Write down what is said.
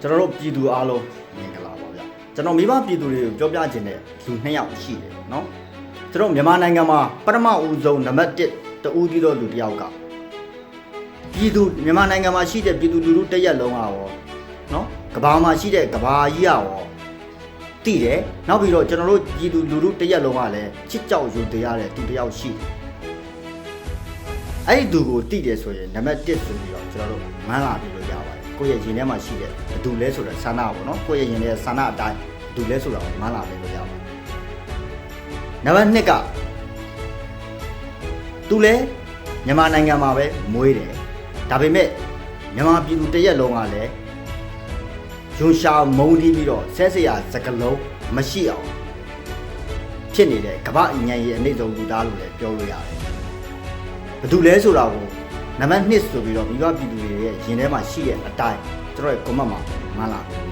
ကျွန်တော်တို့ပြည်သူအားလုံးမင်္ဂလာပါဗျကျွန်တော်မိဘပြည်သူတွေကိုပြောပြခြင်းတဲ့လူနှစ်ယောက်ရှိတယ်နော်ကျွန်တော်မြန်မာနိုင်ငံမှာပထမဦးဆုံးနံပါတ်1တဦးကြီးတော့လူတစ်ယောက်ကပြည်သူမြန်မာနိုင်ငံမှာရှိတဲ့ပြည်သူလူထုတစ်ရက်လုံးကရောနော်ကဘာမှာရှိတဲ့ကဘာကြီးကရောတည်တယ်နောက်ပြီးတော့ကျွန်တော်တို့ပြည်သူလူထုတစ်ရက်လုံးကလည်းချစ်ကြောက်ယူတရားတဲ့သူတစ်ယောက်ရှိတယ်အဲ့ဒီသူကိုတည်တယ်ဆိုရင်နံပါတ်1ဆိုပြီးတော့ကျွန်တော်တို့မန်းလာပြီးလို့ရပါတယ် ကိုယ့်ရဲ့ရင်ထဲမှာရှိတဲ့ဘယ်သူလဲဆိုတဲ့ဆန္ဒပေါ့နော်ကိုယ့်ရဲ့ရင်ထဲဆန္ဒအတိုင်းဘယ်သူလဲဆိုတာကိုမန်းလာပြီးလို့ရပါတယ်နံပါတ်2ကသူလဲမြန်မာနိုင်ငံမှာပဲမွေးတယ်ဒါပေမဲ့မြန်မာပြည်သူတစ်ရက်လုံးကလည်းယွန်ရှာမုံတီးပြီးတော့ဆဲဆရာစကလုံးမရှိအောင်ဖြစ်နေတဲ့ကမ္ဘာအញ្ញံရဲ့အနေဆုံးလူသားလို့လည်းပြောလို့ရတယ်ဘယ်သူလဲဆိုတာကို နံပါတ်1ဆိုပြီးတော့မိဘပြည်သူတွေရဲ့ရင်ထဲမှာရှိတဲ့အတိုင်းကျွန်တော်ရဲ့ comment မှာမှန်းလာတယ်